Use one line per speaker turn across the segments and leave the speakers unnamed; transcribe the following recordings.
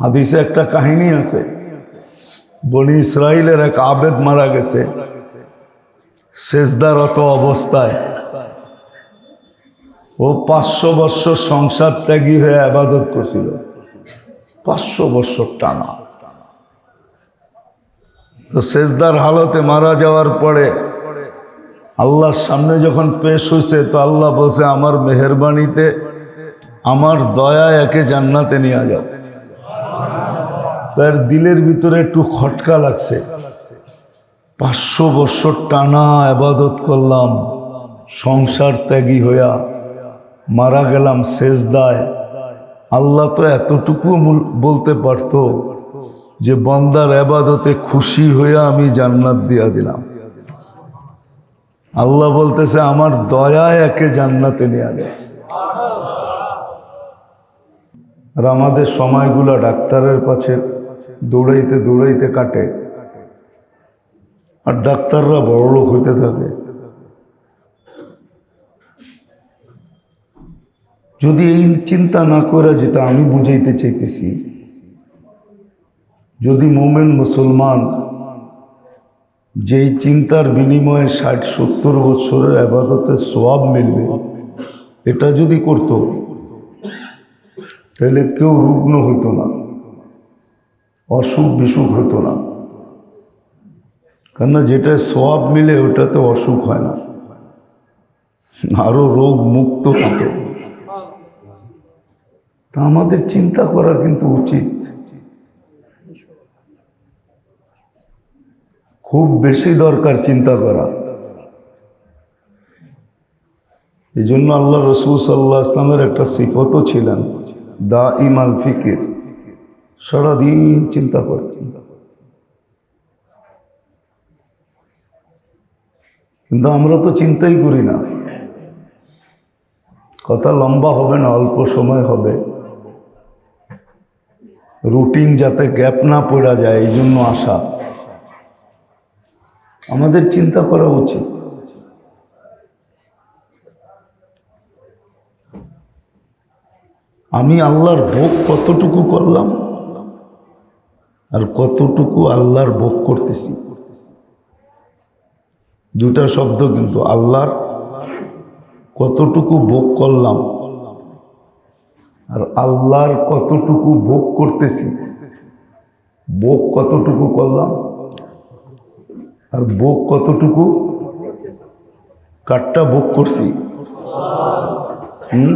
হাদিসে একটা কাহিনী আছে। বনি ইসরায়েলের এক আবেদ মারা গেছে। শেষদারত অবস্থায়। ও পাঁচশো বৎসর সংসার ত্যাগী হয়ে আবাদত করছিল। পাঁচশো বৎসর টানা। তো শেষদার হালতে মারা যাওয়ার পরে আল্লাহর সামনে যখন পেশ হয়েছে তো আল্লাহ বলছে, আমার মেহরবানিতে, আমার দয়া একে জান্নাতে নিয়ে যাও। তার দিলের ভিতরে একটু খটকা লাগছে। পাঁচশো বছর টানা আবাদত করলাম, সংসার ত্যাগী হইয়া মারা গেলাম শেষ দায় আল্লাহ তো এতটুকু বলতে পারতো যে, বন্দার আবাদতে খুশি হইয়া আমি জান্নাত দিয়া দিলাম। আল্লাহ বলতেছে, আমার দয়ায় একে জান্নাতে নিয়ে যায় আর আমাদের সময়গুলো ডাক্তারের কাছে দৌড়াইতে দৌড়াইতে কাটে। আর ডাক্তাররা বড় লোক হইতে থাকে। যদি এই চিন্তা না করে যেটা আমি বুঝাইতে চাইতেছি, যদি মোমেন মুসলমান যেই চিন্তার বিনিময়ে ষাট সত্তর বছরের আবাদতের সোয়াব মিলবে, এটা যদি করত, তাহলে কেউ রুগ্ন হইতো না। অসুখ বিসুখ হতো না। কেননা যেটা সব মিলে ওটাতে অসুখ হয় না। আরও রোগ মুক্ত হতো। তা আমাদের চিন্তা করা কিন্তু উচিত। খুব বেশি দরকার চিন্তা করা। এই জন্য আল্লাহ রসুল সাল্লাহ ইসলামের একটা সিফতও ছিলেন, দা ইমাল ফিকির। সারাদিন চিন্তা করতেন কিন্তু আমরা তো চিন্তাই করি না। কথা লম্বা হবে না, অল্প সময় হবে। রুটিন যাতে গ্যাপ না পড়া যায়, এই জন্য আসা আমাদের চিন্তা করা উচিত। আমি আল্লাহর ভোগ কতটুকু করলাম আর কতটুকু আল্লাহর ভোগ করতেছি। দুটা শব্দ কিন্তু, আল্লাহর কতটুকু ভোগ করলাম আর আল্লাহর কতটুকু ভোগ করতেছি। ভোগ কতটুকু করলাম আর ভোগ কতটুকু কাঠটা ভোগ করছি। হুম?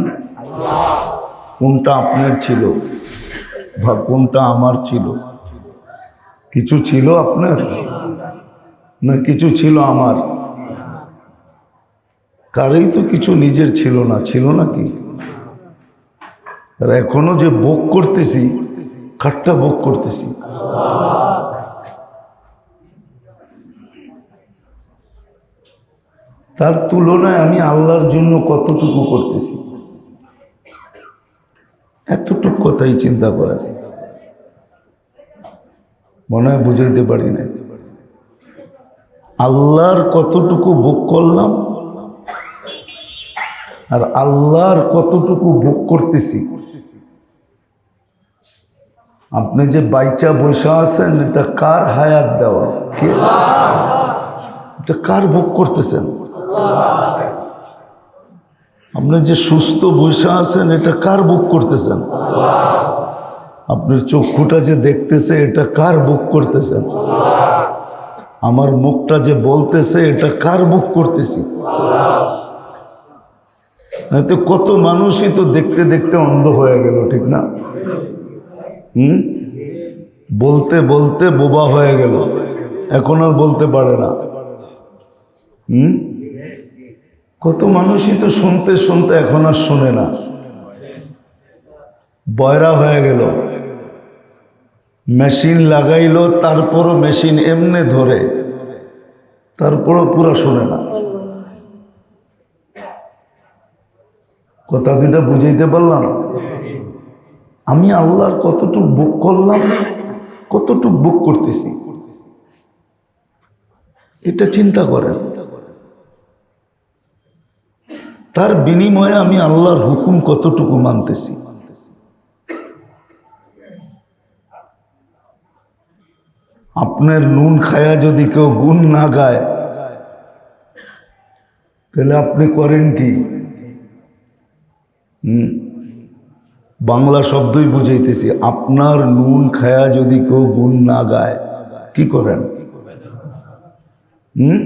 কোনটা আপনার ছিল বা কোনটা আমার ছিল? কিছু ছিল আপনার? না, কিছু ছিল আমার। কারই তো কিছু নিজের ছিল না, ছিল নাকি আর এখনও যে ভোগ করতেছি কাঠটা ভোগ করতেছি? তার তুলনায় আমি আল্লাহর জন্য কতটুকু করতেছি? এতটুকু কথাই চিন্তা করা যায়। মনে হয় বুঝাইতে পারি না আল্লাহর কতটুকু বুক করলাম আর আল্লাহর কতটুকু বুক করতেছি। আপনি যে বাইচা বৈশা আছেন, এটা কার হায়াত দেওয়া? কে? এটা কার বুক করতেছেন? আপনি যে সুস্থ বৈশা আছেন, এটা কার বুক করতেছেন? আপনার চক্ষুটা যে দেখতেছে, এটা কার বুক করতেছেন আমার মুখটা যে বলতেছে, এটা কার বুক করতেছি? তো কত মানুষই তো দেখতে দেখতে অন্ধ হয়ে গেল, ঠিক না? হুম? বলতে বলতে বোবা হয়ে গেল। এখন আর বলতে পারে না। হুম? কত মানুষই তো শুনতে শুনতে এখন আর শোনে না। বয়রা হয়ে গেল। মেশিন লাগাইলো, তারপরও মেশিন এমনে ধরে। তারপরও পুরো শোনে না। কথা দুটা বুঝাইতে পারলাম? আমি আল্লাহর কতটুক বুক করলাম, কতটুক বুক করতেছি। এটা চিন্তা করেন। তার বিনিময়ে আমি আল্লাহর হুকুম কতটুকু মানতেছি? আপনার নুন খায়া যদি কেউ গুণ না গায়, তাহলে আপনি করেন কি? বাংলা শব্দই বুঝাইতেছি, আপনার নুন খায়া যদি কেউ গুণ না গায়, কি করেন? হুম?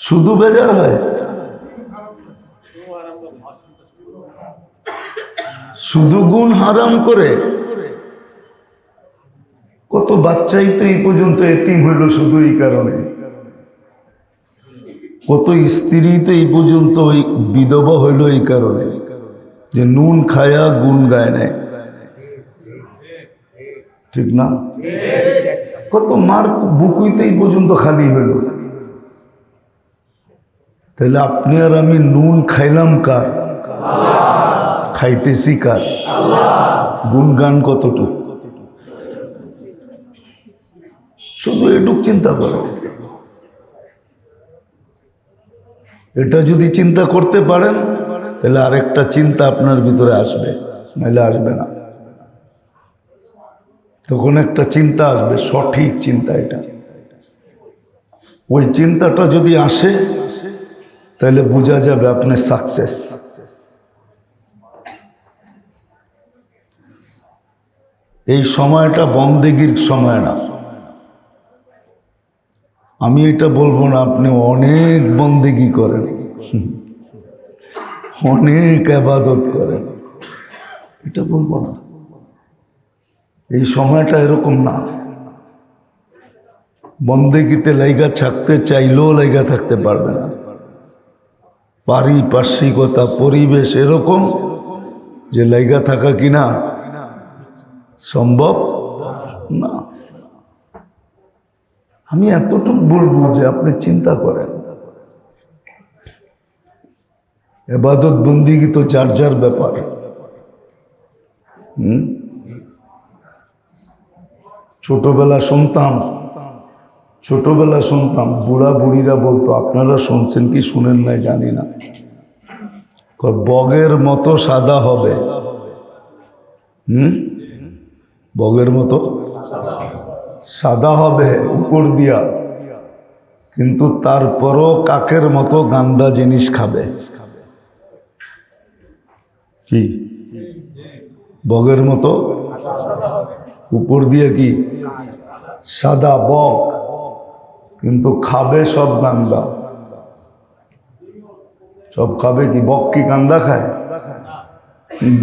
শুধু বেজার হয়? শুধু গুণ হারাম করে? কত বাচ্চাই তো এই পর্যন্ত এতিম হইল শুধু এই কারণে। কত স্ত্রী তো এই পর্যন্ত ওই বিধবা হইল এই কারণে, যে নুন খায়া গুণ গায় নেয় ঠিক না? কত মার বুকুই তো এই পর্যন্ত খালি হইল। তাহলে আপনি আর আমি নুন খাইলাম কার? খাইতেছি কার? গুণগান কতটুক? শুধু এটুক চিন্তা করে। এটা যদি চিন্তা করতে পারেন, তাহলে আরেকটা চিন্তা আপনার ভিতরে আসবে, নাহলে আসবে না। তখন একটা চিন্তা আসবে, সঠিক চিন্তা এটা। ওই চিন্তাটা যদি আসে, তাহলে বোঝা যাবে আপনার সাকসেস এই সময়টা বন্দেগীর সময় না। আমি এটা বলব না, আপনি অনেক বন্দেগি করেন। অনেক আবাদত করেন। এটা বলব না। এই সময়টা এরকম না। বন্দেগিতে লাইগা থাকতে চাইলেও লাইগা থাকতে পারবে না। পারিপার্শ্বিকতা, পরিবেশ এরকম যে লাইগা থাকা কিনা সম্ভব না। আমি এতটুকু বলব যে আপনি চিন্তা করেন। এবাদত বন্দিগি তো যার যার ব্যাপার? হুম? ছোটবেলা শুনতাম ছোটবেলা শুনতাম, বুড়া বুড়িরা বলতো, আপনারা শুনছেন কি শুনেন নাই জানি না। বগের মতো সাদা হবে। হুম? বগের মতো? সাদা হবে উপর দিয়া। কিন্তু তারপরও কাকের মতো গান্দা জিনিস খাবে। কি? বগের মতো? উপর দিয়ে কি? সাদা বক। কিন্তু খাবে সব গান্দা। সব খাবে কি? বক কি গান্দা খায়?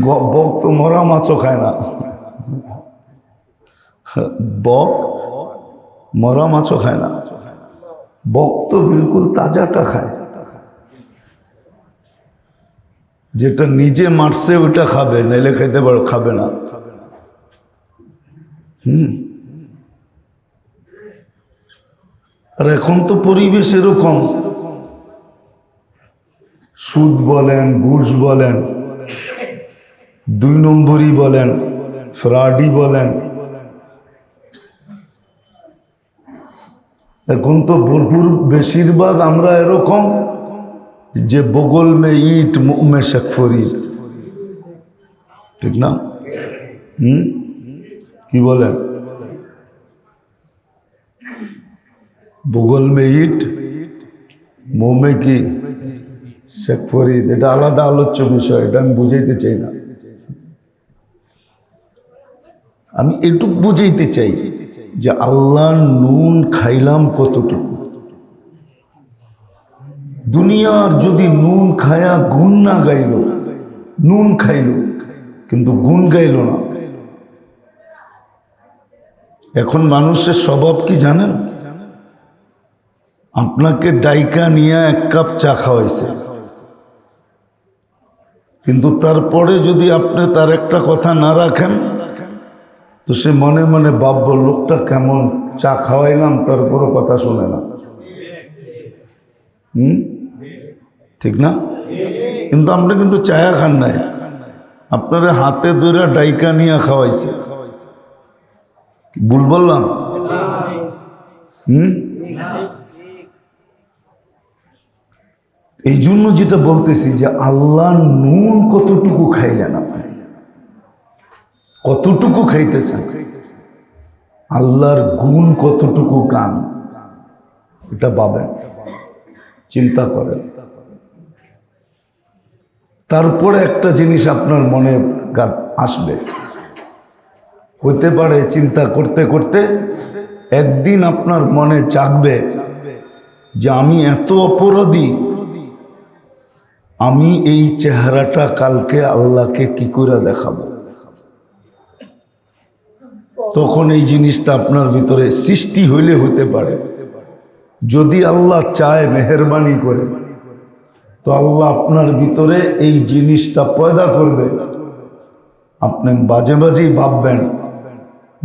বক তো মরা মাছও খায় না। বক, মরা মাছও খায় না। বক তো বিলকুল তাজাটা খায়। যেটা নিজে মারছে ওটা খাবে, নাইলে খাইতে পারো, খাবে না। হুম। আর এখন তো পরিবেশ এরকম। সুদ বলেন, ঘুষ বলেন, দুই নম্বরই বলেন, ফ্রাডি বলেন এখন তো ভরপুর বেশিরভাগ আমরা এরকম যে বগল মে ইট মে শেখফরি ঠিক না? হুম? কি বলেন বগল মে ইট মোমে কি শেখ ফরিদ? এটা আলাদা আলোচ্য বিষয়, এটা আমি বুঝাইতে চাই না। আমি এটুক বুঝাইতে চাই। যে আল্লাহ নুন খাইলাম কতটুকু? দুনিয়ার যদি নুন খায়া গুণ না গাইল, নুন খাইল, কিন্তু গুণ গাইল না। এখন মানুষের স্বভাব কি জানেন? আপনাকে ডাইকা নিয়ে এক কাপ চা খাওয়াইছে। কিন্তু তারপরে যদি আপনি তার একটা কথা না রাখেন তো সে মনে মনে ভাবব লোকটা কেমন চা খাওয়াইলাম তার তারপরও কথা শুনে না। হুম? ঠিক না? কিন্তু আপনি কিন্তু চায়া খান নাই। আপনারা হাতে ধরে ডাইকা নিয়ে খাওয়াইছে। ভুল বললাম? হুম? এই জন্য যেটা বলতেছি যে, আল্লাহ নুন কতটুকু খাইলেন আপনি? কতটুকু খাইতেছেন? আল্লাহর গুণ কতটুকু কান এটা পাবেন চিন্তা করেন। তারপরে একটা জিনিস আপনার মনে আসবে। হতে পারে চিন্তা করতে করতে একদিন আপনার মনে জাগবে যে আমি এত অপরাধী। আমি এই চেহারাটা কালকে আল্লাহকে কি করে দেখাবো? তখন এই জিনিসটা আপনার ভিতরে সৃষ্টি হইলে হতে পারে। যদি আল্লাহ চায় মেহরবানি করে, তো আল্লাহ আপনার ভিতরে এই জিনিসটা পয়দা করবে। আপনি বাজে বাজেই ভাববেন,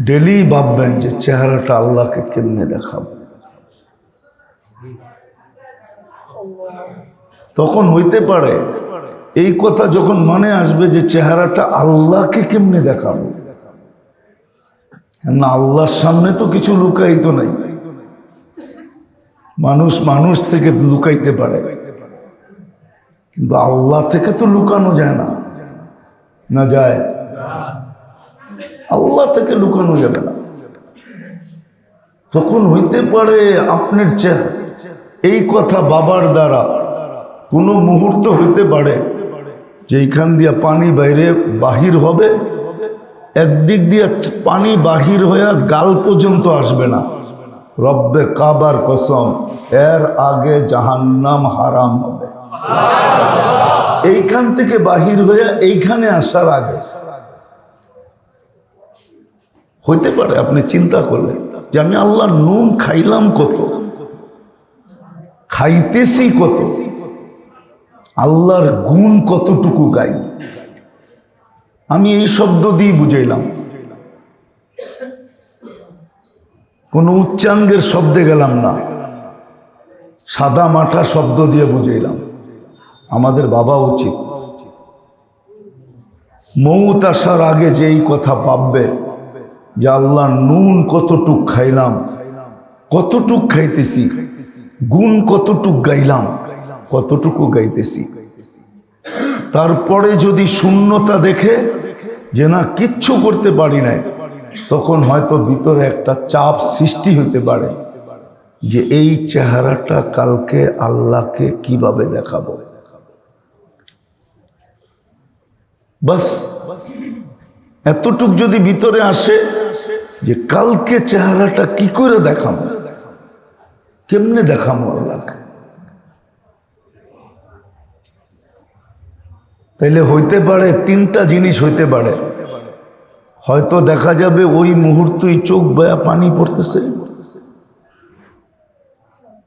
ডেলি ভাববেন যে চেহারাটা আল্লাহকে কেমনে দেখাবো। তখন হইতে পারে, এই কথা যখন মনে আসবে যে চেহারাটা আল্লাহকে কেমনে দেখাবো। না আল্লাহর সামনে তো কিছু লুকাইত নাই। মানুষ মানুষ থেকে লুকাইতে পারে। কিন্তু আল্লাহ থেকে তো লুকানো যায় না। না যায়? আল্লাহ থেকে লুকানো যাবে না। তখন হইতে পারে আপনার এই কথা বাবার দ্বারা কোনো মুহূর্ত হইতে পারে যে এইখান দিয়া পানি বাইরে বাহির হবে। একদিক দিয়ে পানি বাহির হইয়া গাল পর্যন্ত আসবে না। রব্বে কাবার কসম, এর আগে জাহান্নাম হারাম হবে। এইখান থেকে বাহির হইয়া এইখানে আসার আগে। হইতে পারে, আপনি চিন্তা করলেন যে আমি আল্লাহ নুন খাইলাম কত? খাইতেছি কত? আল্লাহর গুণ কতটুকু গাই? আমি এই শব্দ দিয়ে বুঝাইলাম। কোনো উচ্চাঙ্গের শব্দে গেলাম না। সাদা মাঠা শব্দ দিয়ে বুঝাইলাম। আমাদের বাবা উচিত। মৌত আসার আগে যে এই কথা পাববে যে আল্লাহ নুন কতটুক খাইলাম, কতটুক খাইতেছি, গুণ কতটুক গাইলাম, কতটুকু গাইতেছি। তারপরে যদি শূন্যতা দেখে যে না কিচ্ছু করতে পারি নাই, তখন হয়তো ভিতরে একটা চাপ সৃষ্টি হতে পারে যে এই চেহারাটা কালকে আল্লাহকে কীভাবে দেখাবো। বাস, এতটুক যদি ভিতরে আসে যে কালকে চেহারাটা কি করে দেখাবো? কেমনে দেখাবো আল্লাহকে? তাইলে হইতে পারে, তিনটা জিনিস হইতে পারে। হয়তো দেখা যাবে ওই মুহূর্তেই চোখ বয়া পানি পড়তেছে।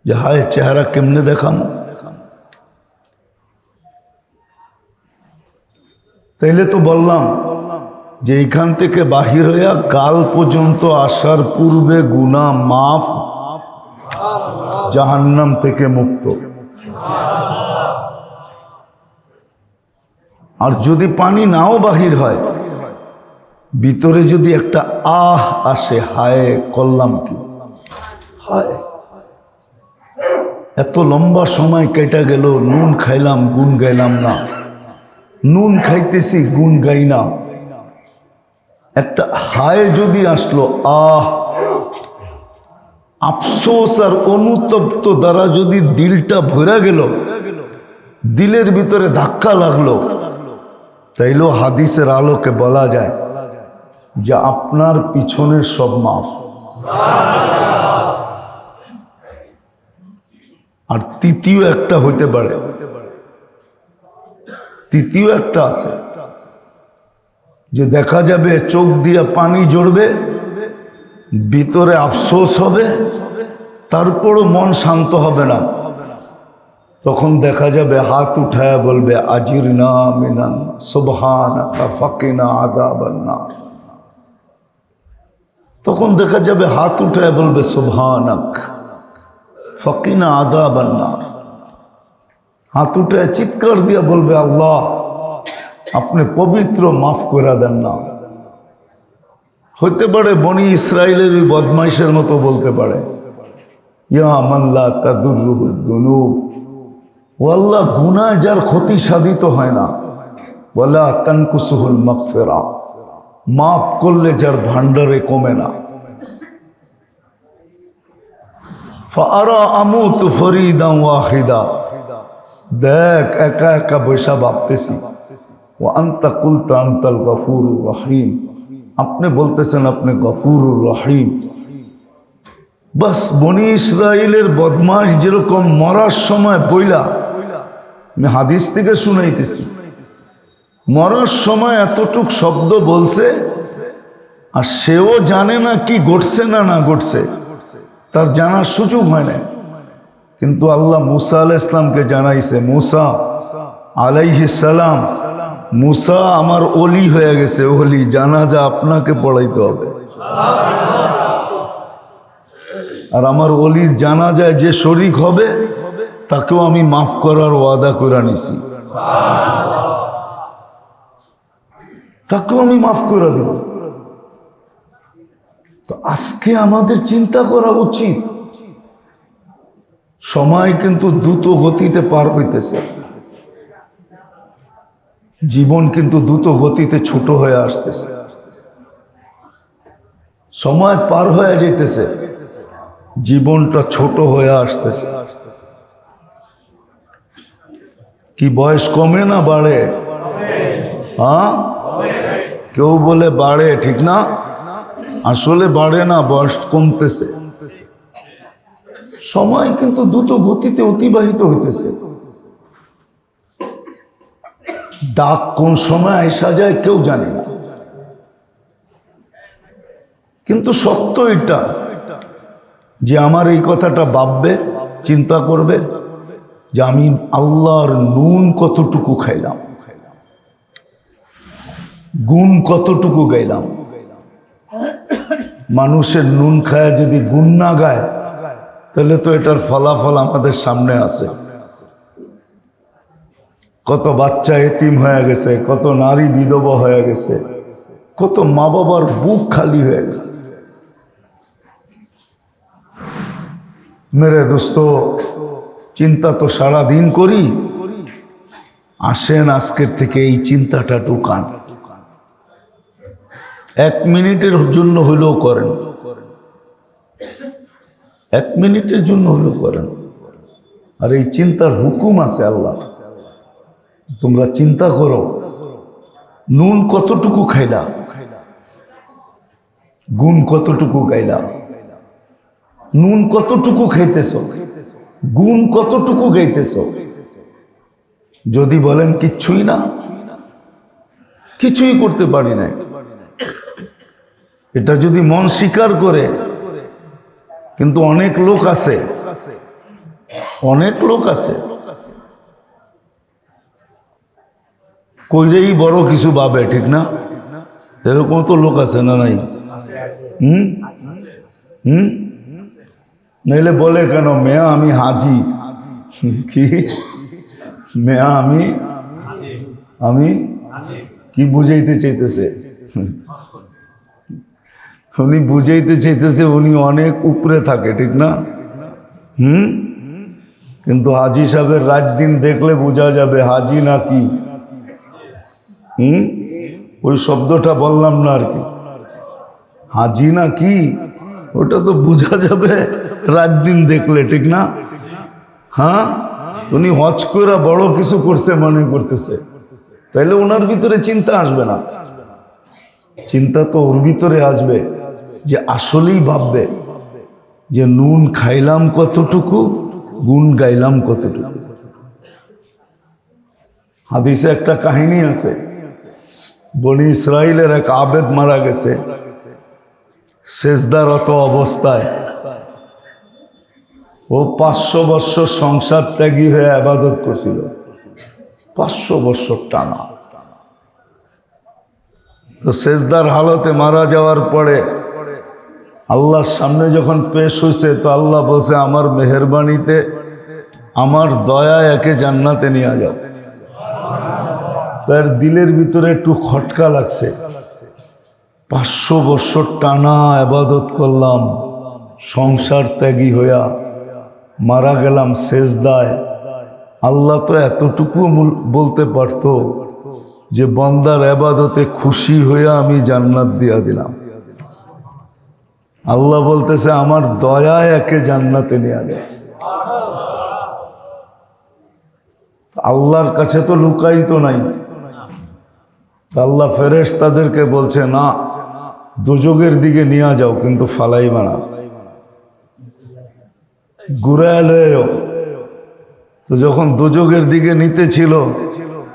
যে হায়, চেহারা কেমনে দেখামো? তাইলে তো বললাম যে এইখান থেকে বাহির হইয়া কাল পর্যন্ত আসার পূর্বে গুণা মাফ জাহান্নাম থেকে মুক্ত। আর যদি পানি নাও বাহির হয়, ভিতরে যদি একটা আহ আসে, হায় করলাম কি? হায়। এত লম্বা সময় কেটে গেল, নুন খাইলাম, গুণ গাইলাম না। নুন খাইতেছি, গুণ গাই না। একটা হায় যদি আসলো, আহ। আফসোস আর অনুতপ্ত দ্বারা যদি দিলটা ভরা গেল, দিলের ভিতরে ধাক্কা লাগল। তাইলেও হাদিসের আলোকে বলা যায় যে আপনার পিছনের সব মাফ। আর তৃতীয় একটা হইতে পারে। তৃতীয় একটা আছে যে দেখা যাবে চোখ দিয়ে পানি জড়বে ভিতরে আফসোস হবে, তারপরও মন শান্ত হবে না। তখন দেখা যাবে, হাত উঠায় বলবে আজির না মিনান সুবহান ফাকিনা আদাবান্না তখন দেখা যাবে, হাত উঠায় বলবে, সুবহানাক, ফকিনা আদাবান্না হাত উঠায় চিৎকার দিয়ে বলবে, আল্লাহ, আপনি পবিত্র মাফ করে দেন না। হইতে পারে, বনি ইসরায়েলের বদমাইশের মতো বলতে পারে, ইয়া মাল্লা তাদুরুহুল দুনুব। আল্লাহ গুনায় যার ক্ষতি সাধিত হয় না। বলা তানকুসুহুল মকফেরা মাফ করলে যার ভান্ডারে কমে না। ফারা আমুত ফরিদাম ওয়াহিদা, দেখ, একা একা বৈশা ভাবতেছি। ও আন্তা কুলতা আন্তাল গফুর রহিম, আপনি বলতেছেন আপনি গফুর রহিম। বাস, বনি ইসরায়েলের বদমাস যেরকম মরার সময় বইলা আমি হাদিস থেকে শুনাইতেছি। মরার সময় এতটুক শব্দ বলছে, আর সেও জানে না কি ঘটছে না না ঘটছে। তার জানার সুযোগ হয় না কিন্তু আল্লাহ মুসা আল ইসলামকে জানাইছে, মুসা আলাইহি সালাম, মুসা আমার অলি হয়ে গেছে অলি জানাজা আপনাকে পড়াইতে হবে। আর আমার অলির জানাজায় যে শরিক হবে তাকেও আমি মাফ করার ওয়াদা করে নিছি তাকেও আমি মাফ করে দেব। তো আজকে আমাদের চিন্তা করা উচিত। সময় কিন্তু দ্রুত গতিতে পার হইতেছে। জীবন কিন্তু দ্রুত গতিতে ছোট হয়ে আসতেছে। সময় পার হয়ে যেতেছে জীবনটা ছোট হয়ে আসতেছে। কি বয়স কমে না বাড়ে? হ্যাঁ? কেউ বলে বাড়ে, ঠিক না? আসলে বাড়ে না, বয়স কমতেছে। সময় কিন্তু দ্রুত গতিতে অতিবাহিত হইতেছে। ডাক কোন সময় আসা যায় কেউ জানে না। কিন্তু সত্য এটা যে আমার এই কথাটা ভাববে, চিন্তা করবে যে আমি আল্লাহর নুন কতটুকু খাইলাম? গুণ কতটুকু গাইলাম? মানুষের নুন খায় যদি গুণ না গায়, তাহলে তো এটার ফলাফল আমাদের সামনে আছে। কত বাচ্চা এতিম হয়ে গেছে, কত নারী বিধবা হয়ে গেছে, কত মা বাবার বুক খালি হয়ে গেছে। মেরে দোস্ত চিন্তা তো সারা দিন করি। আসেন আজকের থেকে এই চিন্তাটা ঢুকান। এক মিনিটের জন্য হইলেও করেন। এক মিনিটের জন্য হলেও করেন। আর এই চিন্তার হুকুম আছে আল্লাহ। তোমরা চিন্তা করো। নুন কতটুকু খাইলা? গুণ কতটুকু গাইলা নুন কতটুকু খাইতেছ? গুণ কতটুকু গাইতেছ? যদি বলেন কিচ্ছুই না। কিছুই করতে পারি নাই। এটা যদি মন স্বীকার করে, কিন্তু অনেক লোক আছে, অনেক লোক আছে কইলেই বড় কিছু ভাবে, ঠিক না? এরকম তো লোক আছে না নাই? হুম? হুম? নইলে বলে কেন, মেয়া আমি হাজি। কি? মেয়া আমি আমি কি বুঝাইতে চাইতেছে? উনি বুঝাইতে চাইতেছে উনি অনেক উপরে থাকে, ঠিক না? হুম? কিন্তু হাজি সাহেবের রাজদিন দেখলে বোঝা যাবে হাজি না কি? হুম? ওই শব্দটা বললাম না আর কি। হাজি না কি? ওটা তো বোঝা যাবে। রাত দিন দেখলে, ঠিক না? হ্যাঁ? উনি হজ করে বড় কিছু করছে, মনে করতেছে। তাইলে ওনার ভিতরে চিন্তা আসবে না। চিন্তা তো ওর ভিতরে আসবে যে আসলেই ভাববে যে নুন খাইলাম কতটুকু, গুণ গাইলাম কতটুকু। হাদিসে একটা কাহিনী আছে। বনি ইসরায়েলের এক আবেদ মারা গেছে। শেষদারত অবস্থায়। ও পাঁচশো বৎসর সংসার ত্যাগী হয়ে আবাদত করছিল। পাঁচশো বৎসর টানা। তো শেষদার হালতে মারা যাওয়ার পরে আল্লাহর সামনে যখন পেশ হয়েছে তো আল্লাহ বলছে, আমার মেহরবানিতে, আমার দয়া একে জান্নাতে নিয়ে যাও। তার দিলের ভিতরে একটু খটকা লাগছে। পাঁচশো বছর টানা আবাদত করলাম, সংসার ত্যাগী হইয়া মারা গেলাম শেষ দায় আল্লাহ তো এতটুকু বলতে পারতো যে, বন্দার আবাদতে খুশি হইয়া আমি জান্নাত দিয়া দিলাম। আল্লাহ বলতেছে, আমার দয়ায় একে জান্নাতে নিয়ে যায় আল্লাহর কাছে তো লুকাই তো নাই আল্লাহ ফেরেশ তাদেরকে বলছে, না দুযোগের দিকে নিয়ে যাও, কিন্তু ফালাইবা না। ঘুরায় তো যখন দুযোগের দিকে নিতে ছিল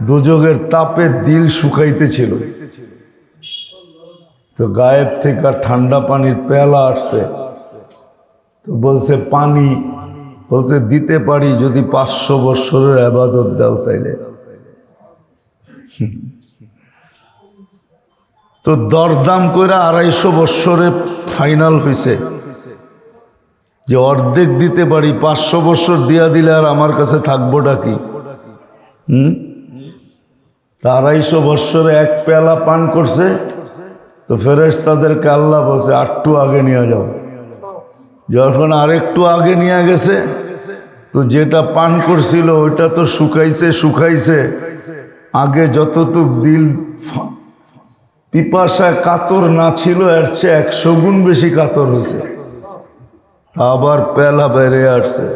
দুযোগের তাপে দিল শুকাইতেছিল তো গায়েব থেকে ঠান্ডা পানির পেলা আসছে। তো বলছে, পানি, বলছে, দিতে পারি যদি পাঁচশো বৎসরের আবাদত দাও তাইলে। তো দরদাম করে আড়াইশো বৎসরে ফাইনাল হয়েছে যে অর্ধেক দিতে পারি, পাঁচশো বৎসর দিয়া দিলে আর আমার কাছে থাকবোটা কি? হুম? আড়াইশো বৎসরে এক পেলা পান করছে, তো ফেরেস তাদেরকে আল্লাহ বসে আটটু আগে নিয়ে যাও। যখন আরেকটু আগে নিয়ে গেছে, তো যেটা পান করছিল ওইটা তো শুকাইছে শুকাইছে। আগে যতটুক দিল পিপাসায় কাতর না ছিল, এর চেয়ে একশো গুণ বেশি কাতর হয়েছে। আবার পেলা বেড়ে আসছে।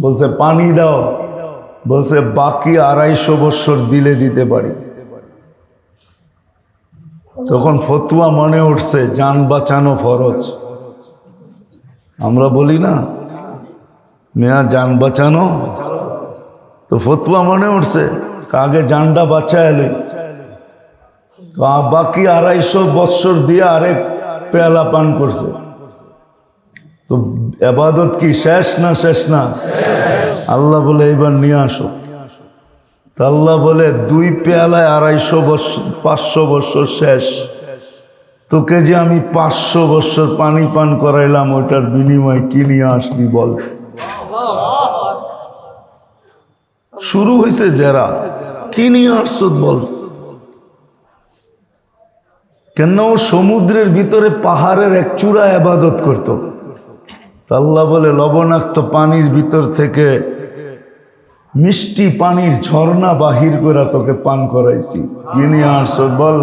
বলছে, পানি দাও। বলছে, বাকি আড়াইশো বছর দিলে দিতে পারি। তখন ফতুয়া মনে উঠছে, যান বাঁচানো ফরজ। আমরা বলি, না মেয়া যান বাঁচানো। তো ফতুয়া মনে উঠছে আগে বাঁচায় এলে বাকি আড়াইশো বৎসর দিয়ে আরেক পেয়ালা পান করছে। তো এবাদত কি শেষ না শেষ না? আল্লাহ বলে এবার নিয়ে আসো। আল্লাহ বলে, দুই পেয়ালায় আড়াইশো বৎসর পাঁচশো বৎসর শেষ। তোকে যে আমি পাঁচশো বৎসর পানি পান করাইলাম ওটার বিনিময়ে কি নিয়ে আসবি বল? শুরু হয়েছে যারা কি নিয়ে আসছ বল? কেন সমুদ্রের ভিতরে পাহাড়ের এক চূড়া আবাদত করত। আল্লাহ বলে, লবণাক্ত পানির ভিতর থেকে মিষ্টি পানির ঝর্ণা বাহির করে তোকে পান করাইছি। কি নিয়ে আসছ বল?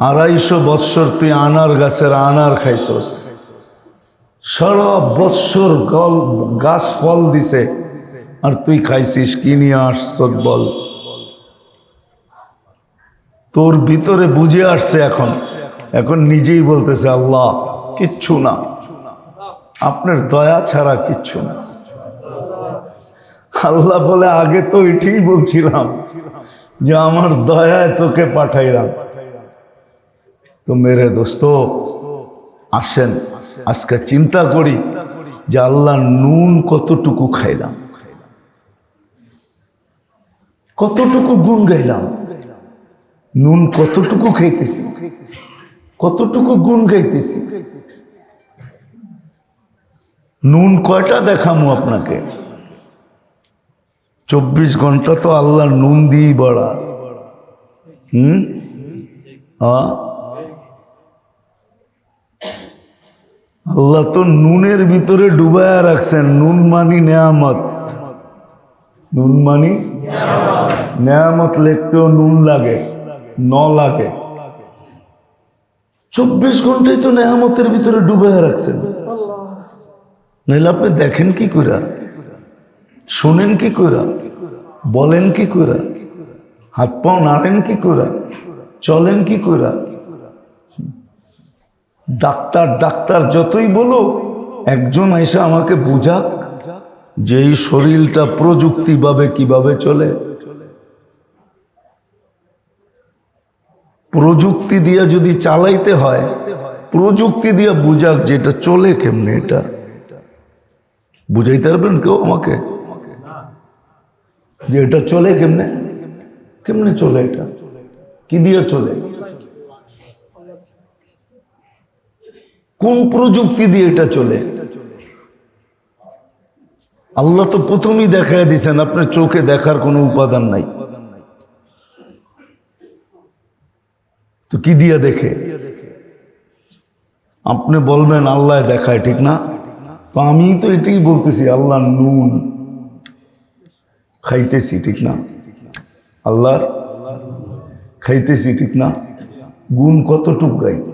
আড়াইশো বৎসর তুই আনার গাছের আনার খাইছস। সারা বৎসর গল গাছ ফল দিছে। আর তুই খাইছিস, কি নিয়ে আসছ বল? তোর ভিতরে বুঝে আসছে এখন। এখন নিজেই বলতেছে, আল্লাহ, কিচ্ছু না। আপনার দয়া ছাড়া কিচ্ছু না। আল্লাহ বলে, আগে তো এটাই বলছিলাম যে আমার দয়ায় তোকে পাঠাইলাম। তো মেরে দোস্ত, আসেন, আজকে চিন্তা করি যে আল্লাহ নুন কতটুকু খাইলাম। কতটুকু গুণ গাইলাম। নুন কতটুকু খাইতেছি? কতটুকু গুণ খাইতেছি? নুন কয়টা দেখামু আপনাকে? চব্বিশ ঘণ্টা তো আল্লাহ নুন দিই বড়া। হুম? আল্লাহ তো নুনের ভিতরে ডুবায়া রাখছেন, নুন মানি নেয়ামত। নুন মানি? নেয়ামত লিখতেও নুন লাগে। ন লাগে চব্বিশ ঘন্টায় তো নেহামতের ভিতরে ডুবে রাখছেন। নইলে আপনি দেখেন কি কইরা? শোনেন কি কইরা? বলেন কি কইরা? হাত পাও নাড়েন কি কইরা? চলেন কি কইরা? ডাক্তার ডাক্তার যতই বলো, একজন এসে আমাকে বুঝাক যে এই শরীরটা প্রযুক্তিভাবে কীভাবে চলে। প্রযুক্তি দিয়ে যদি চালাইতে হয়, প্রযুক্তি দিয়ে বুঝাক যে এটা চলে কেমনে এটা। বুঝাইতে পারবেন কেউ আমাকে? যে এটা চলে কেমনে? কেমনে চলে এটা? কি দিয়ে চলে? কোন প্রযুক্তি দিয়ে এটা চলে? আল্লাহ তো প্রথমেই দেখায় দিছেন, আপনার চোখে দেখার কোনো উপাদান নাই। তো কি দিয়ে দেখে? আপনি বলবেন, আল্লাহ দেখায়, ঠিক না? তো আমি তো এটাই বলতেছি, আল্লাহ নুন খাইতেছি, ঠিক না? আল্লাহর খাইতেছি, ঠিক না? গুণ কতটুক গাই?
সু-